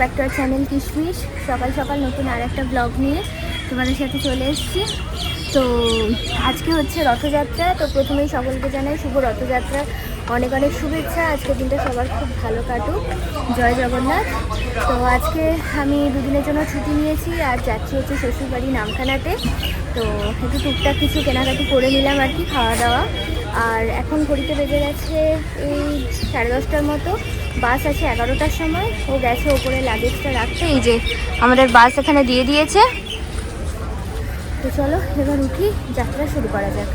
Back to our channel Kishmish. সকাল সকাল নতুন আর একটা ব্লগ নিয়ে তোমাদের সাথে চলে এসেছি। তো আজকে হচ্ছে রথযাত্রা, তো প্রথমেই সকলকে জানাই শুভ রথযাত্রা। অনেক অনেক শুভেচ্ছা। আজকে দিনটা সবার খুব ভালো কাটুক। জয় জগন্নাথ। তো আজকে আমি দুদিনের জন্য ছুটি নিয়েছি আর যাচ্ছি হচ্ছে শ্বশুরবাড়ি নামখানাতে। তো একটু টুকটাক কিছু কেনাকাটি করে নিলাম আর কি, খাওয়া দাওয়া। আর এখন ঘড়িতে বেজে গেছে এই সাড়ে দশটার মতো। বাস আছে এগারোটার সময়। ও গেছে ওপরে লাগেজটা রাখতে। এই যে আমাদের বাস এখানে দিয়ে দিয়েছে। তো চলো এবার উঠি যাত্রা শুরু করা যাক।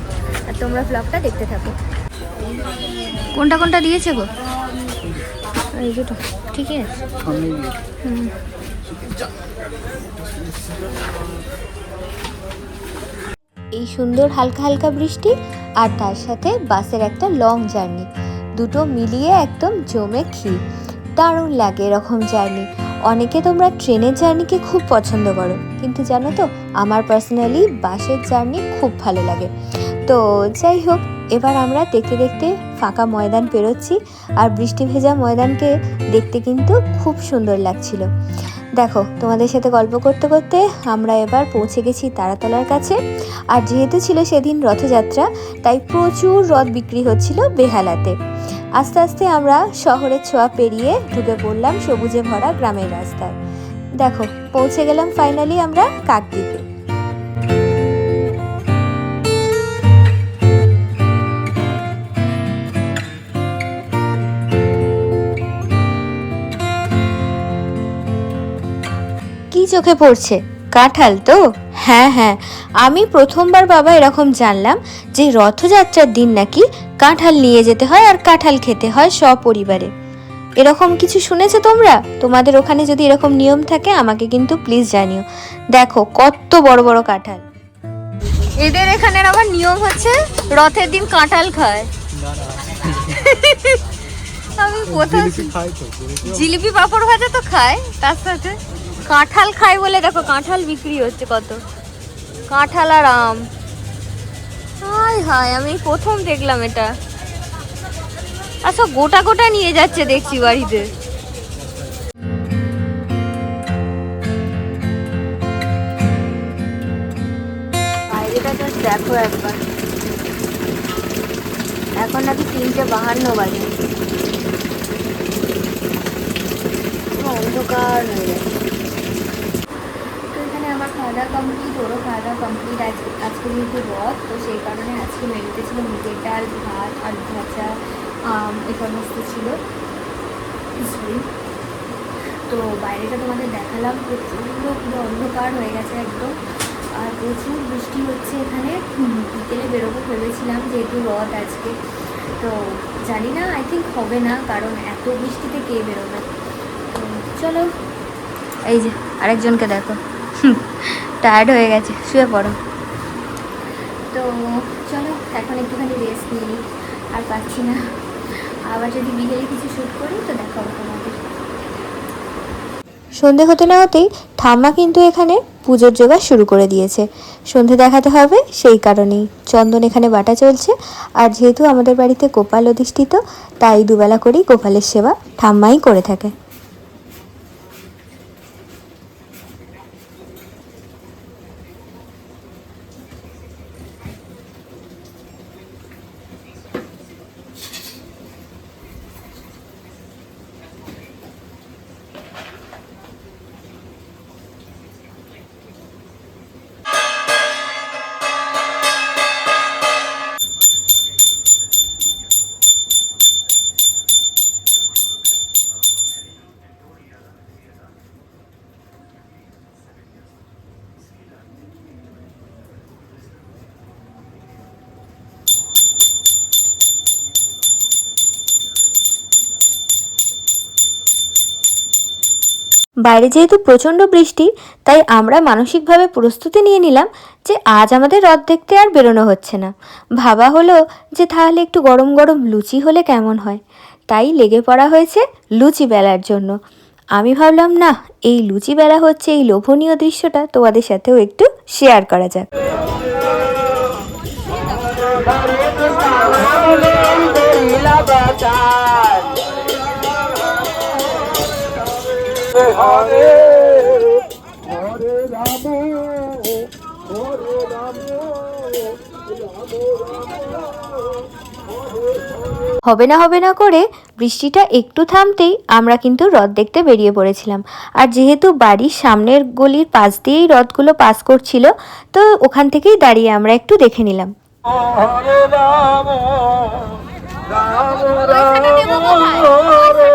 আর তোমরা ব্লগটা দেখতে থাকো। কোনটা কোনটা দিয়েছে গো? এই দুটো ঠিক আছে। হুম। এই সুন্দর হালকা হালকা বৃষ্টি আর তার সাথে বাসের একটা লং জার্নি দুটো মিলিয়ে একদম জমে ক্ষীর দারুণ লাগে এরকম জার্নি। অনেকে তোমরা ট্রেনের জার্নিকে খুব পছন্দ করো, কিন্তু জানো তো, আমার পার্সোনালি বাসের জার্নি খুব ভালো লাগে। তো যাই হোক, এবার আমরা দেখতে দেখতে ফাঁকা ময়দান পেরোচ্ছি, আর বৃষ্টি ভেজা ময়দানকে দেখতে কিন্তু খুব সুন্দর লাগছিল। দেখো, তোমাদের সাথে গল্প করতে করতে আমরা এবার পৌঁছে গেছি তারাতলার কাছে, আর যেহেতু ছিল সেদিন রথযাত্রা, তাই প্রচুর রথ বিক্রি হচ্ছিল বেহালাতে। আস্তে আস্তে আমরা শহরের ছোঁয়া পেরিয়ে ঢুকে পড়লাম সবুজে ভরা গ্রামের রাস্তায়। দেখো, পৌঁছে গেলাম ফাইনালি আমরা কাকদ্বীপে। কি চোখে পড়ছে? কাঁঠাল তো? হ্যাঁ হ্যাঁ। আমি প্রথমবার বাবা এরকম জানলাম যে রথযাত্রার দিন নাকি কাঁঠাল নিয়ে যেতে হয় আর কাঁঠাল খেতে হয় সপরিবারে। এরকম কিছু শুনেছো তোমরা? তোমাদের ওখানে যদি এরকম নিয়ম থাকে আমাকে কিন্তু প্লিজ জানিও। দেখো কত বড় বড় কাঁঠাল। এদের এখানে আবার নিয়ম হচ্ছে রথের দিন কাঁঠাল খায়। আমি কোথাও জিলিপি পাঁপড় ভাজা তো খায় তার সাথে কাঁঠাল খায় বলে দেখো, কাঁঠাল বিক্রি হচ্ছে কত। কাঁঠাল আর আম। হায় হায়, আমি প্রথম দেখলাম এটা। আচ্ছা গোটা গোটা নিয়ে যাচ্ছে দেখছি বাড়িতে। দেখো একবার। এখন নাকি তিনটে বাহান্ন বাজে। অন্ধকার হয়ে গেছে। আমার খাওয়া দাওয়া কমপ্লিট ওরও খাওয়া দাওয়া কমপ্লিট আজকে আজকে যেহেতু রথ, তো সেই কারণে আজকে মেনুতে ছিল মুগের ডাল, ভাত, আলু ভাজা এ সমস্ত ছিল। তো বাইরেটা তোমাদের দেখালাম, প্রচণ্ড পুরো অন্ধকার হয়ে গেছে একদম। আর প্রচুর বৃষ্টি হচ্ছে এখানে। বিকেলে বেরোবো ভেবেছিলাম যেহেতু রথ আজকে। তো জানি না আই থিঙ্ক হবে না, কারণ এত বৃষ্টিতে কে বেরোবে? তো চলো, এই যে আরেকজনকে দেখো। টায়ার্ড হয়ে গেছে শুয়ে পড়ো। তো চলো এখন একটুখানি রেস্ট নিই আর পাচ্ছি না। আবার যদি বিকেলে কিছু শ্যুট করি তো দেখাবো তোমাদের। সন্ধে হতে না হতেই ঠাম্মা কিন্তু এখানে পুজোর জোগাড় শুরু করে দিয়েছে। সন্ধে দেখাতে হবে সেই কারণেই। চন্দন এখানে বাটা চলছে আর যেহেতু আমাদের বাড়িতে গোপাল অধিষ্ঠিত তাই দুবেলা করেই গোপালের সেবা ঠাম্মাই করে থাকে। বাইরে যেহেতু প্রচণ্ড বৃষ্টি তাই আমরা মানসিকভাবে প্রস্তুতি নিয়ে নিলাম যে আজ আমাদের রথ দেখতে আর বেরোনো হচ্ছে না ভাবা হলো যে তাহলে একটু গরম গরম লুচি হলে কেমন হয় তাই লেগে পড়া হয়েছে লুচি বেলার জন্য আমি ভাবলাম না এই লুচি বেলা হচ্ছে এই লোভনীয় দৃশ্যটা তোমাদের সাথেও একটু শেয়ার করা যাক হরে হরে রাম হরে রাম হবে না হবে না করে বৃষ্টিটা একটু থামতেই আমরা কিন্তু হ্রদ দেখতে বেরিয়ে পড়েছিলাম। আর যেহেতু বাড়ির সামনের গলির পাশ দিয়েই হ্রদগুলো পাস করছিল তো ওখান থেকেই দাঁড়িয়ে আমরা একটু দেখে নিলাম। রাম রাম রাম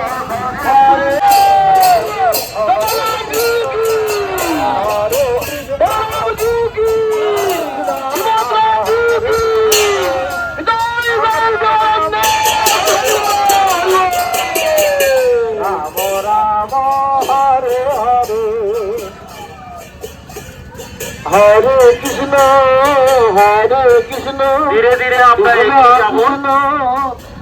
হরে রাম রাম হরে হরে হরে কৃষ্ণ হরে কৃষ্ণ। ধীরে ধীরে আমরা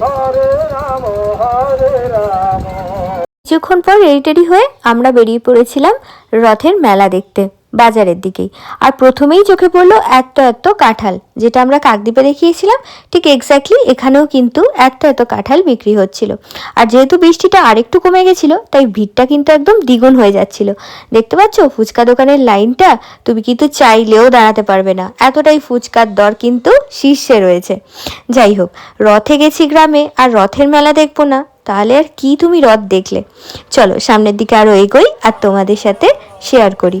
হরে রাম হরে রাম কিছুক্ষণ পর রেডি টেডি হয়ে আমরা বেরিয়ে পড়েছিলাম রথের মেলা দেখতে। বাজারের দিকেই। আর প্রথমেই চোখে পড়ল এত এত কাঁঠাল, যেটা আমরা কাকদ্বীপে দেখিয়েছিলাম। ঠিক এক্স্যাক্টলি এখানেও কিন্তু এত এত কাঁঠাল বিক্রি হচ্ছিল। আর যেহেতু বৃষ্টিটা আরেকটু কমে গেছিল, তাই ভিড়টা কিন্তু একদম দ্বিগুণ হয়ে যাচ্ছিল। দেখতে পাচ্ছ, ফুচকা দোকানের লাইনটা তুমি কিন্তু চাইলেও দাঁড়াতে পারবে না। এতটাই ফুচকার দর কিন্তু শীর্ষে রয়েছে। যাই হোক, রথে গেছি গ্রামে, আর রথের মেলা দেখব না, তাহলে আর কি তুমি রথ দেখলে? চলো, সামনের দিকে আরও এগোই, আর তোমাদের সাথে শেয়ার করি।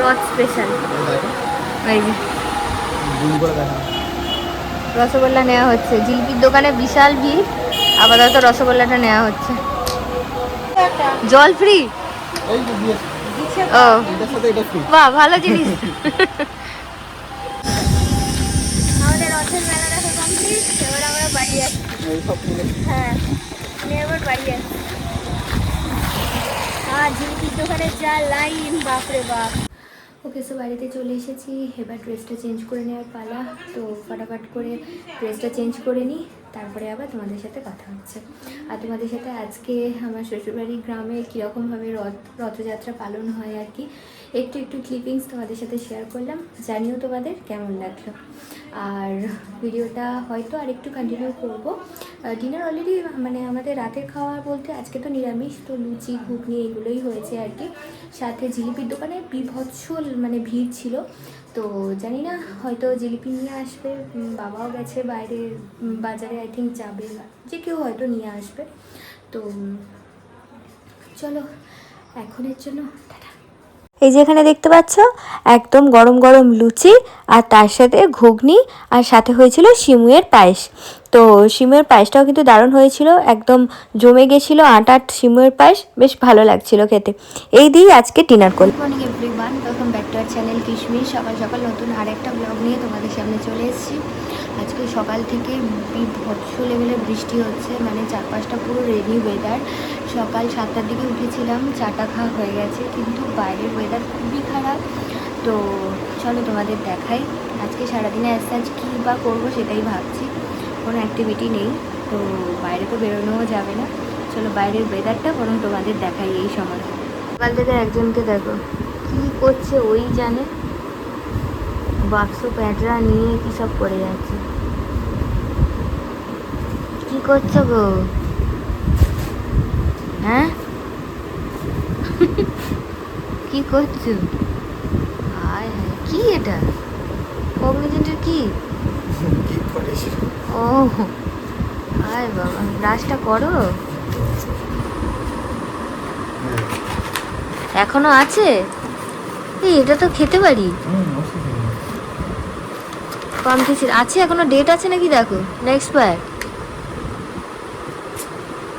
রথ স্পেশাল রসগোল্লা নেওয়া হচ্ছে। জিলিপির দোকানে বিশাল ভিড়। আপাতত রসগোল্লাটা নেওয়া হচ্ছে। জল ফ্রি ও। বাহ, ভালো জিনিস। আমাদের রথের মেলা দেখা কমপ্লিট এবার আমরা বাড়ি এই হ্যাঁ এবার বাড়ি যাচ্ছি আর জিলিপির দোকানে যা লাইন বাপরে বাপ। ওকে সো বাড়িতে চলে এসেছি। এবার ড্রেসটা চেঞ্জ করে নেওয়ার পালা। তো ফটাফট করে ড্রেসটা চেঞ্জ করে নিই। তারপরে আবার তোমাদের সাথে কথা হচ্ছে। আর তোমাদের সাথে আজকে আমার শ্বশুরবাড়ির গ্রামে কীরকমভাবে রথ, রথযাত্রা পালন হয় আর কি, একটু একটু ক্লিপিংস তোমাদের সাথে শেয়ার করলাম। জানিও তোমাদের কেমন লাগল। আর ভিডিওটা হয়তো আর একটু কন্টিনিউ করব ডিনার অলরেডি মানে আমাদের রাতের খাওয়া বলতে আজকে তো নিরামিষ, তো লুচি, ঘুগনি এগুলোই হয়েছে আর কি। সাথে জিলিপির দোকানে বিভৎস মানে ভিড় ছিল। তো জানি না, হয়তো জিলিপি নিয়ে আসবে বাবাও গেছে বাইরে বাজারে আই থিঙ্ক যাবে যে কেউ হয়তো নিয়ে আসবে। তো, চলো, এখনের জন্য এই যে এখানে দেখতে পাচ্ছ, একদম গরম গরম লুচি আর তার সাথে ঘুগনি আর সাথে হয়েছিল শিমুয়ের পায়েস। তো শিমুয়ের পায়েসটাও কিন্তু দারুণ হয়েছিল, একদম জমে গেছিল আট শিমুয়ের পায়েস, বেশ ভালো লাগছিল খেতে। এই দিয়েই আজকে ডিনার করলাম। Everyone welcome back to our channel Kishmish সকাল সকাল নতুন আরেকটা ব্লগ নিয়ে সামনে চলে এসেছি। আজকে সকাল থেকে বিভৎস লেভেলের বৃষ্টি হচ্ছে মানে চারপাশটা পুরো রেডি ওয়েদার সকাল সাতটার দিকে উঠেছিলাম, চাটা খাওয়া হয়ে গেছে, কিন্তু বাইরের ওয়েদার খুবই খারাপ। তো চলো তোমাদের দেখাই, আজকে সারাদিনে আসতে আজ কী বা করব সেটাই ভাবছি। কোনো অ্যাক্টিভিটি নেই, তো বাইরে তো বেরোনোও যাবে না। চলো বাইরের ওয়েদারটা বরং তোমাদের দেখাই এই সময়। সকাল থেকে একজনকে দেখো, কি করছে ওই জানে। বাক্স প্যাঁটরা নিয়ে কি সব করে যাচ্ছে? কি করছ গো? হ্যাঁ? কি করছ? হায় হায় কি এটা? কগনিজেন্টের কি? ও হায় বাবা ব্রাশটা করো। এখনও আছে? এই এটা তো খেতে পারি। সিড আছে এখনও ডেট আছে নাকি দেখো? না এক্সপায়ার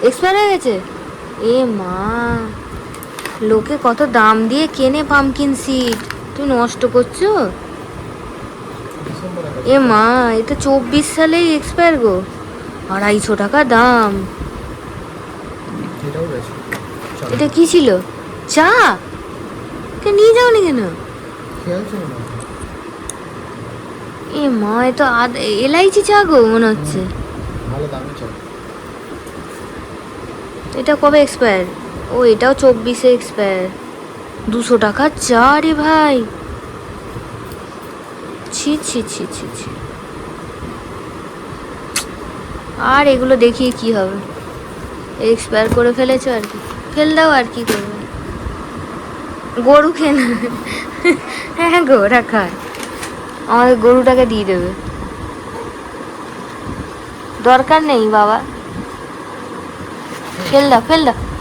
এক্সপায়ার হয়ে গেছে? এ মা লোকে কত দাম দিয়ে কেনে পামকিন সিড তুই নষ্ট করছ? এ মা এটা চব্বিশ সালেই এক্সপায়ার গো। আড়াইশো টাকা দাম। এটা কি ছিল? চা? নিয়ে যাওনি কেন? এ মা এ তো আদ এলাইচি চা গো মনে হচ্ছে। ভালো দামে চল এটা কবে এক্সপায়ার ও এটাও চব্বিশে এক্সপায়ার দুশো টাকা চা রে ভাই। ছি ছি ছি ছি ছি। আর এগুলো দেখিয়ে কি হবে? এক্সপায়ার করে ফেলেছো আর কি। ফেল দাও আর কি করবে। গরু খেয়ে নেবে হ্যাঁ গো ওরা খায়। আমাদের গরুটাকে দিয়ে দেবে। দরকার নেই বাবা। ফেল দাও ফেল দাও।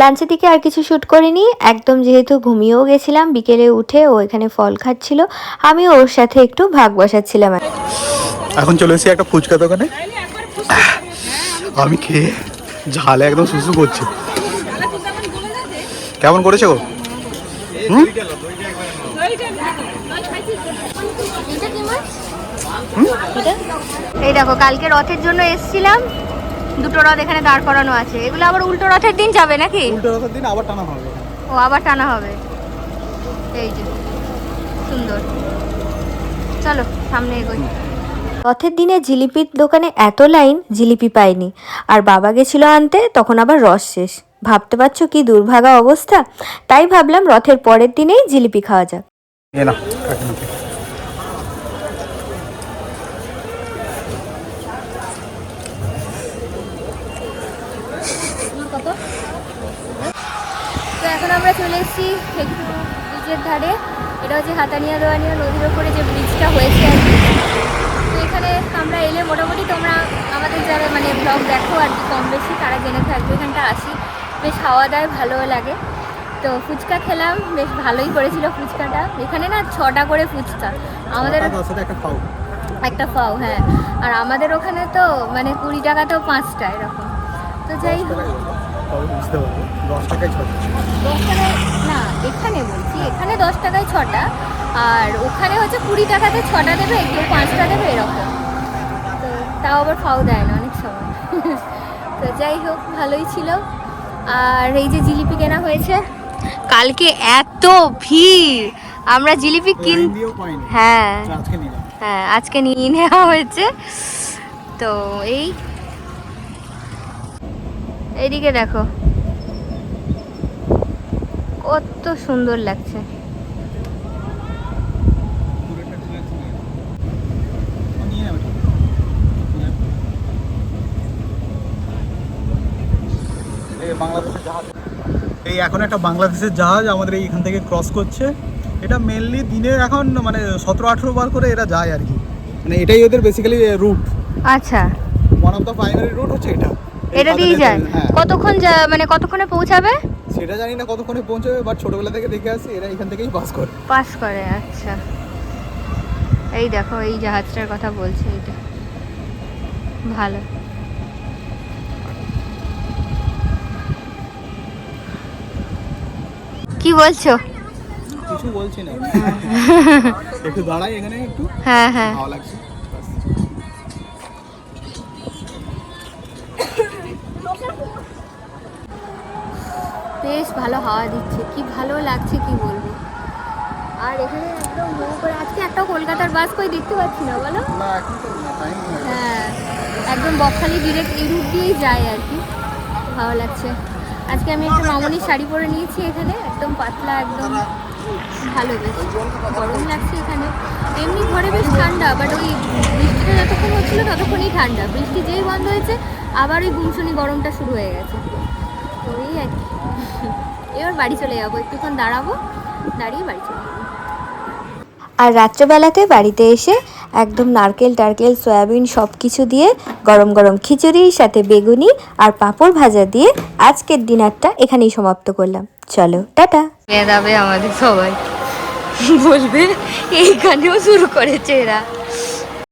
লাঞ্চের দিকে আর কিছু শ্যুট করিনি। একদম যেহেতু ঘুমিয়েও গেছিলাম বিকেলে উঠে ও এখানে ফল খাচ্ছিল। আমি ওর সাথে একটু ভাগ বসাচ্ছিলাম। এখন চলে এসেছি একটা ফুচকা দোকানে। আমি খেয়ে ঝালে একদম সুসু করছি। কেমন করেছে গো? এই দেখো কালকে রথের জন্য এসছিলাম। দুটো রথ এখানে দাঁড় করানো আছে। এগুলো আবার উল্টো রথের দিন যাবে নাকি? উল্টো রথের দিন আবার টানা হবে। ও আবার টানা হবে। এই যে সুন্দর। চলো সামনে এগোই। রথের দিনে জিলিপির দোকানে এত লাইন জিলিপি পাইনি। আর বাবা গেছিল আনতে তখন আবার রস শেষ। ভাবতে পারছ কি দুর্ভাগা অবস্থা? তাই ভাবলাম রথের পরের দিনেই জিলিপি খাওয়া যাক এ না কাকিমাকে তো এখন আমরা চলে এসেছি একটু ব্রিজের ধারে এটা হচ্ছে হাতানিয়া দোয়ানিয়া নদীর ওপরে যে ব্রিজটা হয়েছে আর কি। তো এখানে আমরা এলে মোটামুটি তোমরা আমাদের যারা মানে ব্লগ দেখো আর কি কম বেশি তারা জেনে থাকবে এখানটা আসি। বেশ হাওয়া দেয় ভালোও লাগে। তো ফুচকা খেলাম বেশ ভালোই করেছিল ফুচকাটা। এখানে না ছটা করে ফুচকা। আমাদের একটা পাও। হ্যাঁ। আর আমাদের ওখানে তো মানে কুড়ি টাকা তো পাঁচটা এরকম। তো যাই হোক। তবে বুঝতে পারব। দশ টাকায় ছটা। দশ টাকায় না এখানে বলছি এখানে দশ টাকায় ছটা আর ওখানে হচ্ছে কুড়ি টাকাতে ছটা দেবে কেউ পাঁচটা দেবে এরকম। তো তাও আবার ফাও দেয় না অনেক সময়। তো যাই হোক ভালোই ছিল। আর এই যে জিলিপি কেনা হয়েছে কালকে এত ভিড়! আমরা জিলিপি কিন হ্যাঁ। হ্যাঁ আজকে নিয়ে নেওয়া হয়েছে। তো এই এইদিকে দেখো। কত সুন্দর লাগছে। বাংলাদেশের জাহাজ এই এখন একটা বাংলাদেশের জাহাজ আমাদের এইখান থেকে ক্রস করছে। এটা মেনলি দিনে এখন মানে সতেরো আঠেরো বার করে এরা যায় আর কি। মানে এটাই ওদের বেসিক্যালি রুট আচ্ছা। One of the primary route হচ্ছে এটা। এটা দিয়ে যায়? হ্যাঁ। কতক্ষণ মানে কতক্ষণে পৌঁছাবে? সেটা জানি না কতক্ষণে পৌঁছবে বাট ছোটবেলা থেকে দেখে আসি এরা এখান থেকেই পাস করে। পাস করে আচ্ছা। এই দেখো এই জাহাজটার কথা বলছে এটা। ভালো। কি বলছো? কিছু বলছি না। একটু দাঁড়াই এখানে একটু। হ্যাঁ হ্যাঁ। ভালো লাগছে। বেশ ভালো হাওয়া দিচ্ছে। কি ভালো লাগছে কি বলব? আর এখানে একদম করে আজকে একটা কলকাতার বাস কই দেখতে পাচ্ছি না বলো? হ্যাঁ। একদম বকখালি ডিরেক্ট এই রুট দিয়েই যায় আর কি। ভালো লাগছে। আজকে আমি একটা মামনির শাড়ি পরে নিয়েছি এখানে একদম পাতলা একদম ভালো বেশ। গরম লাগছে এখানে। এমনি ঘরে বেশ ঠান্ডা বাট ওই বৃষ্টিটা যতক্ষণ হচ্ছিল ততক্ষণই ঠান্ডা। বৃষ্টি যেই বন্ধ হয়েছে আবার ওই গুমসুনি গরমটা শুরু হয়ে গেছে। ওই আর কি। এবার বাড়ি চলে যাব একটুক্ষণ দাঁড়াবো দাঁড়িয়ে বাড়ি চলে যাব। আর রাত্রেবেলাতে বাড়িতে এসে একদম নারকেল টারকেল সয়াবিন সব কিছু দিয়ে গরম গরম খিচুড়ির সাথে বেগুনি আর পাঁপড় ভাজা দিয়ে আজকের ডিনারটা এখানেই সমাপ্ত করলাম। চলো টাটা। আমাদের সবাই। বলবে এইখানেও শুরু করেছে এরা।